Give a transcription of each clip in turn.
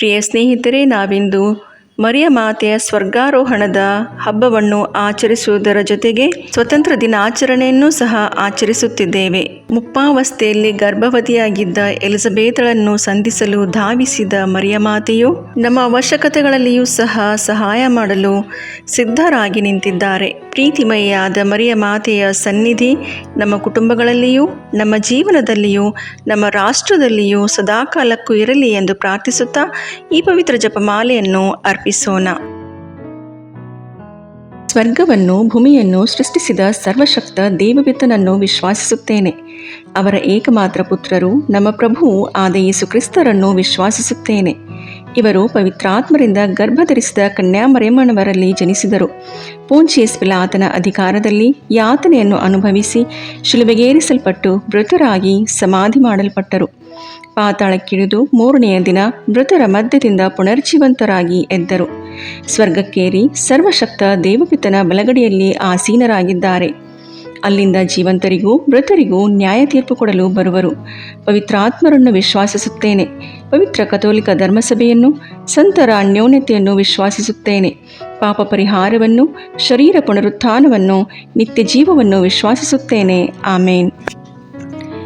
ಪ್ರಿಯ ಸ್ನೇಹಿತರೆ ನಾವಿಂದು ಮರಿಯ ಮಾತೆಯ ಸ್ವರ್ಗಾರೋಹಣದ ಹಬ್ಬವನ್ನು ಆಚರಿಸುವುದರ ಜೊತೆಗೆ ಸ್ವತಂತ್ರ ದಿನಾಚರಣೆಯನ್ನು ಸಹ ಆಚರಿಸುತ್ತಿದ್ದೇವೆ. ಮುಪ್ಪಾವಸ್ಥೆಯಲ್ಲಿ ಗರ್ಭವತಿಯಾಗಿದ್ದ ಎಲಿಸಬೇತಳನ್ನು ಸಂಧಿಸಲು ಧಾವಿಸಿದ ಮರಿಯಮಾತೆಯು ನಮ್ಮ ಅವಶ್ಯಕತೆಗಳಲ್ಲಿಯೂ ಸಹ ಸಹಾಯ ಮಾಡಲು ಸಿದ್ಧರಾಗಿ ನಿಂತಿದ್ದಾರೆ. ಪ್ರೀತಿಮಯಿಯಾದ ಮರಿಯ ಮಾತೆಯ ಸನ್ನಿಧಿ ನಮ್ಮ ಕುಟುಂಬಗಳಲ್ಲಿಯೂ, ನಮ್ಮ ಜೀವನದಲ್ಲಿಯೂ, ನಮ್ಮ ರಾಷ್ಟ್ರದಲ್ಲಿಯೂ ಸದಾಕಾಲಕ್ಕೂ ಇರಲಿ ಎಂದು ಪ್ರಾರ್ಥಿಸುತ್ತಾ ಈ ಪವಿತ್ರ ಜಪಮಾಲೆಯನ್ನು ಅರ್ಪಿಸೋಣ. ಸ್ವರ್ಗವನ್ನು, ಭೂಮಿಯನ್ನು ಸೃಷ್ಟಿಸಿದ ಸರ್ವಶಕ್ತ ದೇವವಿತನನ್ನು ವಿಶ್ವಾಸಿಸುತ್ತೇನೆ. ಅವರ ಏಕಮಾತ್ರ ಪುತ್ರರು ನಮ್ಮ ಪ್ರಭು ಆದ ಯೇಸು ಕ್ರಿಸ್ತರನ್ನು ವಿಶ್ವಾಸಿಸುತ್ತೇನೆ. ಇವರು ಪವಿತ್ರಾತ್ಮರಿಂದ ಗರ್ಭಧರಿಸಿದ ಕನ್ಯಾಮರೇಮಣವರಲ್ಲಿ ಜನಿಸಿದರು. ಪೂಂಚಿಯಸ್ ಪಿಲಾತನ ಅಧಿಕಾರದಲ್ಲಿ ಯಾತನೆಯನ್ನು ಅನುಭವಿಸಿ ಶಿಲುಬೆಗೇರಿಸಲ್ಪಟ್ಟು ಮೃತರಾಗಿ ಸಮಾಧಿ ಮಾಡಲ್ಪಟ್ಟರು. ಪಾತಾಳಕ್ಕಿಳಿದು ಮೂರನೆಯ ದಿನ ಮೃತರ ಮಧ್ಯದಿಂದ ಪುನರ್ಜೀವಂತರಾಗಿ ಎದ್ದರು. ಸ್ವರ್ಗಕ್ಕೇರಿ ಸರ್ವಶಕ್ತ ದೇವಪಿತನ ಬಲಗಡಿಯಲ್ಲಿ ಆಸೀನರಾಗಿದ್ದಾರೆ. ಅಲ್ಲಿಂದ ಜೀವಂತರಿಗೂ ಮೃತರಿಗೂ ನ್ಯಾಯ ತೀರ್ಪು ಕೊಡಲು ಬರುವರು. ಪವಿತ್ರಾತ್ಮರನ್ನು ವಿಶ್ವಾಸಿಸುತ್ತೇನೆ. ಪವಿತ್ರ ಕಥೋಲಿಕ ಧರ್ಮಸಭೆಯನ್ನು, ಸಂತರ ಅನ್ಯೋನ್ಯತೆಯನ್ನು ವಿಶ್ವಾಸಿಸುತ್ತೇನೆ. ಪಾಪ ಪರಿಹಾರವನ್ನು, ಶರೀರ ಪುನರುತ್ಥಾನವನ್ನು ನಿತ್ಯ ಜೀವವನ್ನು ವಿಶ್ವಾಸಿಸುತ್ತೇನೆ. ಆಮೇನ್.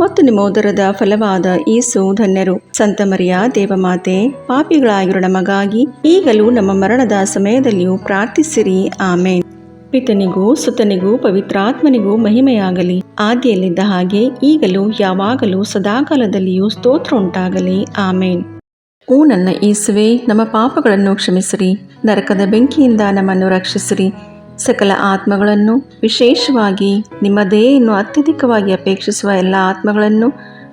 ಮತ್ತು ನಿಮ್ಮ ಉದರದ ಫಲವಾದ ಈಸು ಧನ್ಯರು. ಸಂತ ಮರಿಯ ದೇವಮಾತೆ ಪಾಪಿಗಳಾಗಿರೋ ನಮಗಾಗಿ ಈಗಲೂ ನಮ್ಮ ಮರಣದ ಸಮಯದಲ್ಲಿಯೂ ಪ್ರಾರ್ಥಿಸಿರಿ. ಆಮೇನ್. ಪಿತನಿಗೂ ಸುತನಿಗೂ ಪವಿತ್ರಾತ್ಮನಿಗೂ ಮಹಿಮೆಯಾಗಲಿ. ಆದಿಯಲ್ಲಿದ್ದ ಹಾಗೆ ಈಗಲೂ ಯಾವಾಗಲೂ ಸದಾಕಾಲದಲ್ಲಿಯೂ ಸ್ತೋತ್ರ ಉಂಟಾಗಲಿ. ಆಮೇನ್. ಓ ನನ್ನ ಈಸುವೆ ನಮ್ಮ ಪಾಪಗಳನ್ನು ಕ್ಷಮಿಸಿರಿ. ನರಕದ ಬೆಂಕಿಯಿಂದ ನಮ್ಮನ್ನು ರಕ್ಷಿಸಿರಿ. ಸಕಲ ಆತ್ಮಗಳನ್ನು ವಿಶೇಷವಾಗಿ ನಿಮ್ಮ ದಯೆಯನ್ನು ಅತ್ಯಧಿಕವಾಗಿ ಅಪೇಕ್ಷಿಸುವ ಎಲ್ಲ ಆತ್ಮಗಳನ್ನು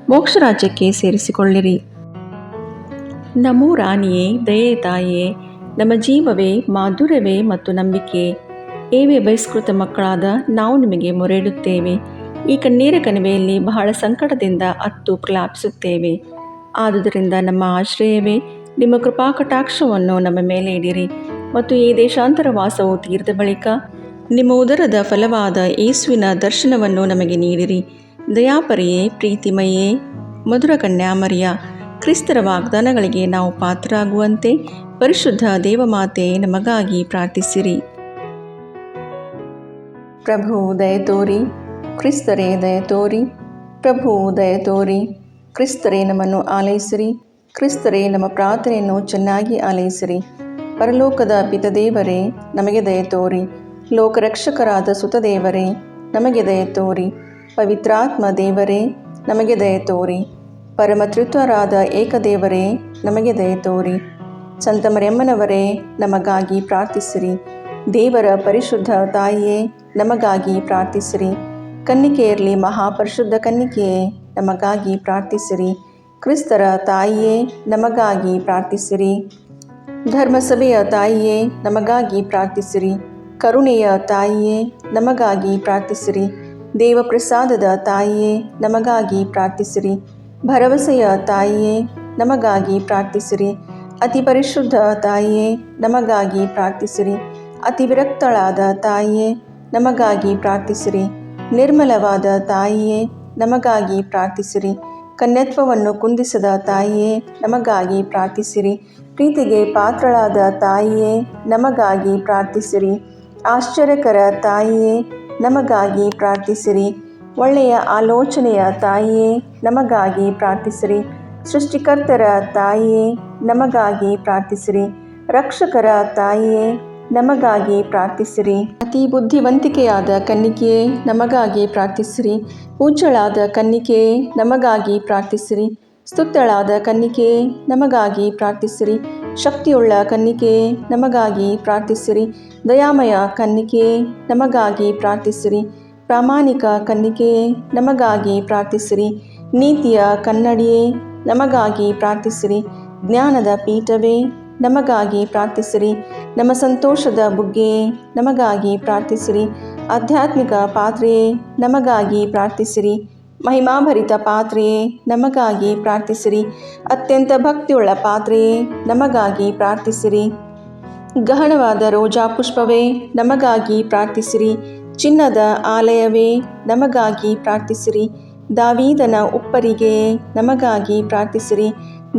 ಮೋಕ್ಷ ರಾಜ್ಯಕ್ಕೆ ಸೇರಿಸಿಕೊಳ್ಳಿರಿ. ನಮೋ ರಾಣಿಯೇ, ದಯೆ ತಾಯೇ, ನಮ್ಮ ಜೀವವೇ, ಮಾಧುರ್ಯವೇ ಮತ್ತು ನಂಬಿಕೆ. ಏವೇ ಬಹಿಷ್ಕೃತ ಮಕ್ಕಳಾದ ನಾವು ನಿಮಗೆ ಮೊರೆಯಿಡುತ್ತೇವೆ. ಈ ಕಣ್ಣೀರ ಕಣಿವೆಯಲ್ಲಿ ಬಹಳ ಸಂಕಟದಿಂದ ಅತ್ತು ಪ್ರಲಾಪಿಸುತ್ತೇವೆ. ಆದುದರಿಂದ ನಮ್ಮ ಆಶ್ರಯವೇ, ನಿಮ್ಮ ಕೃಪಾಕಟಾಕ್ಷವನ್ನು ನಮ್ಮ ಮೇಲೆ ಇಡಿರಿ. ಮತ್ತು ಈ ದೇಶಾಂತರ ವಾಸವು ತೀರಿದ ಬಳಿಕ ನಿಮ್ಮ ಉದರದ ಫಲವಾದ ಯೇಸುವಿನ ದರ್ಶನವನ್ನು ನಮಗೆ ನೀಡಿರಿ. ದಯಾಪರಿಯೇ ಪ್ರೀತಿಮಯೇ ಮಧುರ ಕನ್ಯಾಮರಿಯ ಕ್ರಿಸ್ತರ ವಾಗ್ದಾನಗಳಿಗೆ ನಾವು ಪಾತ್ರರಾಗುವಂತೆ ಪರಿಶುದ್ಧ ದೇವಮಾತೆ ನಮಗಾಗಿ ಪ್ರಾರ್ಥಿಸಿರಿ. ಪ್ರಭು, ದಯ ತೋರಿ, ಕ್ರಿಸ್ತರೇ, ದಯ ತೋರಿ, ಪ್ರಭು, ದಯ ತೋರಿ, ಕ್ರಿಸ್ತರೇ ನಮ್ಮನ್ನು ಆಲೈಸಿರಿ, ಕ್ರಿಸ್ತರೇ ನಮ್ಮ ಪ್ರಾರ್ಥನೆಯನ್ನು ಚೆನ್ನಾಗಿ ಆಲೈಸಿರಿ. ಪರಲೋಕದ ಪಿತದೇವರೇ, ನಮಗೆ ದಯ ತೋರಿ. ಲೋಕರಕ್ಷಕರಾದ ಸುತದೇವರೇ, ನಮಗೆ ದಯ ತೋರಿ. ಪವಿತ್ರಾತ್ಮ ದೇವರೇ, ನಮಗೆ ದಯ ತೋರಿ. ಪರಮತೃತ್ವರಾದ ಏಕದೇವರೇ, ನಮಗೆ ದಯ ತೋರಿ. ಸಂತಮರೆಮ್ಮನವರೇ, ನಮಗಾಗಿ ಪ್ರಾರ್ಥಿಸಿರಿ. ದೇವರ ಪರಿಶುದ್ಧ ತಾಯಿಯೇ, ನಮಗಾಗಿ ಪ್ರಾರ್ಥಿಸಿರಿ. ಕನ್ನಿಕೆಯಲ್ಲಿ ಮಹಾಪರಿಶುದ್ಧ ಕನ್ನಿಕೆಯೇ, ನಮಗಾಗಿ ಪ್ರಾರ್ಥಿಸಿರಿ. ಕ್ರಿಸ್ತರ ತಾಯಿಯೇ, ನಮಗಾಗಿ ಪ್ರಾರ್ಥಿಸಿರಿ. ಧರ್ಮಸಭೆಯ ತಾಯಿಯೇ, ನಮಗಾಗಿ ಪ್ರಾರ್ಥಿಸಿರಿ. ಕರುಣೆಯ ತಾಯಿಯೇ, ನಮಗಾಗಿ ಪ್ರಾರ್ಥಿಸಿರಿ. ದೇವಪ್ರಸಾದದ ತಾಯಿಯೇ, ನಮಗಾಗಿ ಪ್ರಾರ್ಥಿಸಿರಿ. ಭರವಸೆಯ ತಾಯಿಯೇ, ನಮಗಾಗಿ ಪ್ರಾರ್ಥಿಸಿರಿ. ಅತಿ ಪರಿಶುದ್ಧ ತಾಯಿಯೇ, ನಮಗಾಗಿ ಪ್ರಾರ್ಥಿಸಿರಿ. ಅತಿ ವಿರಕ್ತಳಾದ ತಾಯಿಯೇ, ನಮಗಾಗಿ ಪ್ರಾರ್ಥಿಸಿರಿ. ನಿರ್ಮಲವಾದ ತಾಯಿಯೇ, ನಮಗಾಗಿ ಪ್ರಾರ್ಥಿಸಿರಿ. ಕನ್ಯತ್ವವನ್ನು ಕುಂದಿಸದ ತಾಯಿಯೇ, ನಮಗಾಗಿ ಪ್ರಾರ್ಥಿಸಿರಿ. ಪ್ರೀತಿಗೆ ಪಾತ್ರಳಾದ ತಾಯಿಯೇ, ನಮಗಾಗಿ ಪ್ರಾರ್ಥಿಸಿರಿ. ಆಶ್ಚರ್ಯಕರ ತಾಯಿಯೇ, ನಮಗಾಗಿ ಪ್ರಾರ್ಥಿಸಿರಿ. ಒಳ್ಳೆಯ ಆಲೋಚನೆಯ ತಾಯಿಯೇ, ನಮಗಾಗಿ ಪ್ರಾರ್ಥಿಸಿರಿ. ಸೃಷ್ಟಿಕರ್ತರ ತಾಯಿಯೇ, ನಮಗಾಗಿ ಪ್ರಾರ್ಥಿಸಿರಿ. ರಕ್ಷಕರ ತಾಯಿಯೇ, ನಮಗಾಗಿ ಪ್ರಾರ್ಥಿಸಿರಿ. ಅತಿ ಬುದ್ಧಿವಂತಿಕೆಯಾದ ಕನ್ನಿಕೆಯೇ, ನಮಗಾಗಿ ಪ್ರಾರ್ಥಿಸಿರಿ. ಪೂಜಳಾದ ಕನ್ನಿಕೆಯೇ, ನಮಗಾಗಿ ಪ್ರಾರ್ಥಿಸಿರಿ. ಸ್ತುತ್ಯಳಾದ ಕನ್ನಿಕೆ, ನಮಗಾಗಿ ಪ್ರಾರ್ಥಿಸಿರಿ. ಶಕ್ತಿಯುಳ್ಳ ಕನ್ನಿಕೆ, ನಮಗಾಗಿ ಪ್ರಾರ್ಥಿಸಿರಿ. ದಯಾಮಯ ಕನ್ನಿಕೆ, ನಮಗಾಗಿ ಪ್ರಾರ್ಥಿಸಿರಿ. ಪ್ರಾಮಾಣಿಕ ಕನ್ನಿಕೆ, ನಮಗಾಗಿ ಪ್ರಾರ್ಥಿಸಿರಿ. ನೀತಿಯ ಕನ್ನಡಿಯೇ, ನಮಗಾಗಿ ಪ್ರಾರ್ಥಿಸಿರಿ. ಜ್ಞಾನದ ಪೀಠವೇ, ನಮಗಾಗಿ ಪ್ರಾರ್ಥಿಸಿರಿ. ನಮ್ಮ ಸಂತೋಷದ ಬುಗ್ಗೆ, ನಮಗಾಗಿ ಪ್ರಾರ್ಥಿಸಿರಿ. ಆಧ್ಯಾತ್ಮಿಕ ಪಾತ್ರೆಯೇ, ನಮಗಾಗಿ ಪ್ರಾರ್ಥಿಸಿರಿ. ಮಹಿಮಾಭರಿತ ಪಾತ್ರೆಯೇ, ನಮಗಾಗಿ ಪ್ರಾರ್ಥಿಸಿರಿ. ಅತ್ಯಂತ ಭಕ್ತಿಯುಳ್ಳ ಪಾತ್ರೆಯೇ, ನಮಗಾಗಿ ಪ್ರಾರ್ಥಿಸಿರಿ. ಗಹನವಾದ ರೋಜಾ ಪುಷ್ಪವೇ, ನಮಗಾಗಿ ಪ್ರಾರ್ಥಿಸಿರಿ. ಚಿನ್ನದ ಆಲಯವೇ, ನಮಗಾಗಿ ಪ್ರಾರ್ಥಿಸಿರಿ. ದಾವೀದನ ಉಪ್ಪರಿಗೆ ನಮಗಾಗಿ ಪ್ರಾರ್ಥಿಸಿರಿ.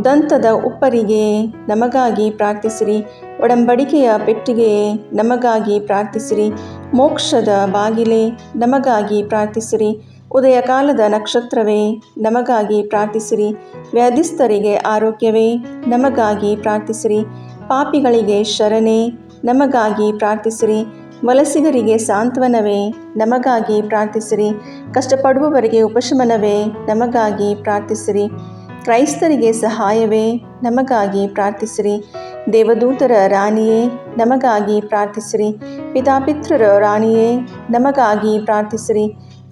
ದಂತದ ಉಪ್ಪರಿಗೆ ನಮಗಾಗಿ ಪ್ರಾರ್ಥಿಸಿರಿ. ಒಡಂಬಡಿಕೆಯ ಪೆಟ್ಟಿಗೆ ನಮಗಾಗಿ ಪ್ರಾರ್ಥಿಸಿರಿ. ಮೋಕ್ಷದ ಬಾಗಿಲೇ, ನಮಗಾಗಿ ಪ್ರಾರ್ಥಿಸಿರಿ. ಉದಯ ಕಾಲದ ನಕ್ಷತ್ರವೇ, ನಮಗಾಗಿ ಪ್ರಾರ್ಥಿಸಿರಿ. ವ್ಯಾಧಿಸ್ಥರಿಗೆ ಆರೋಗ್ಯವೇ, ನಮಗಾಗಿ ಪ್ರಾರ್ಥಿಸಿರಿ. ಪಾಪಿಗಳಿಗೆ ಶರಣೆ, ನಮಗಾಗಿ ಪ್ರಾರ್ಥಿಸಿರಿ. ವಲಸಿಗರಿಗೆ ಸಾಂತ್ವನವೇ, ನಮಗಾಗಿ ಪ್ರಾರ್ಥಿಸಿರಿ. ಕಷ್ಟಪಡುವವರಿಗೆ ಉಪಶಮನವೇ, ನಮಗಾಗಿ ಪ್ರಾರ್ಥಿಸಿರಿ. ಕ್ರೈಸ್ತರಿಗೆ ಸಹಾಯವೇ, ನಮಗಾಗಿ ಪ್ರಾರ್ಥಿಸಿರಿ. ದೇವದೂತರ ರಾಣಿಯೇ, ನಮಗಾಗಿ ಪ್ರಾರ್ಥಿಸಿರಿ. ಪಿತಾಪಿತೃರ ರಾಣಿಯೇ, ನಮಗಾಗಿ ಪ್ರಾರ್ಥಿಸಿರಿ.